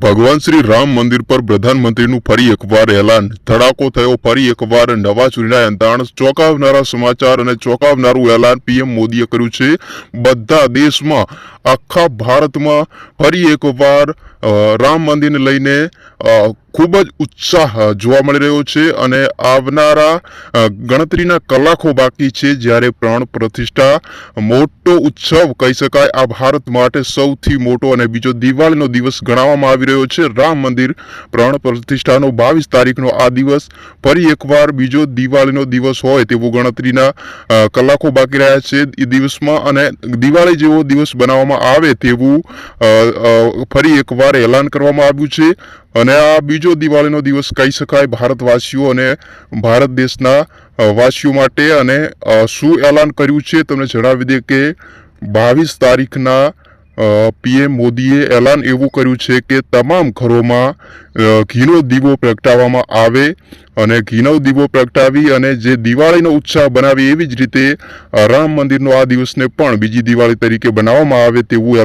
ભગવાન શ્રી રામ મંદિર પર પ્રધાનમંત્રીનું ફરી એકવાર એલાન. ધડાકો થયો, ફરી એકવાર નવા ચૂંટણી અંતાણ ચોંકાવનારા સમાચાર અને ચોંકાવનારું એલાન પીએમ મોદીએ કર્યું છે. બધા દેશમાં, આખા ભારતમાં ફરી એકવાર રામ મંદિરને લઈને ખૂબ જ ઉત્સાહ જોવા મળી રહ્યો છે અને આવનારા ગણતરીના કલાકો બાકી છે જ્યારે પ્રાણ પ્રતિષ્ઠા મોટો ઉત્સવ કહી શકાય. આ ભારત માટે સૌથી મોટો અને બીજો દિવાળીનો દિવસ ગણાવવામાં આવી રહ્યો છે. રામ મંદિર પ્રાણ પ્રતિષ્ઠાનો બાવીસ તારીખનો આ દિવસ ફરી એકવાર બીજો દિવાળીનો દિવસ હોય તેવું ગણતરીના કલાકો બાકી રહ્યા છે. એ દિવસમાં અને દિવાળી જેવો દિવસ બનાવવામાં આવે તેવું ફરી એકવાર એલાન કરવામાં આવ્યું છે અને આ બીજો દિવાળીનો દિવસ કહી શકાય ભારતવાસીઓ અને ભારત દેશના વાસીઓ માટે અને શું એલાન કર્યું છે તમને જણાવી દે કે બાવીસ તારીખના પીએમ મોદીએ એલાન એવું કર્યું છે કે તમામ ઘરોમાં ઘીનો દીવો પ્રગટાવવામાં આવે અને ઘીનો દીવો પ્રગટાવી અને જે દિવાળીનો ઉત્સાહ બનાવે એવી જ રીતે રામ મંદિરનો આ દિવસને પણ બીજી દિવાળી તરીકે બનાવવામાં આવે તેવું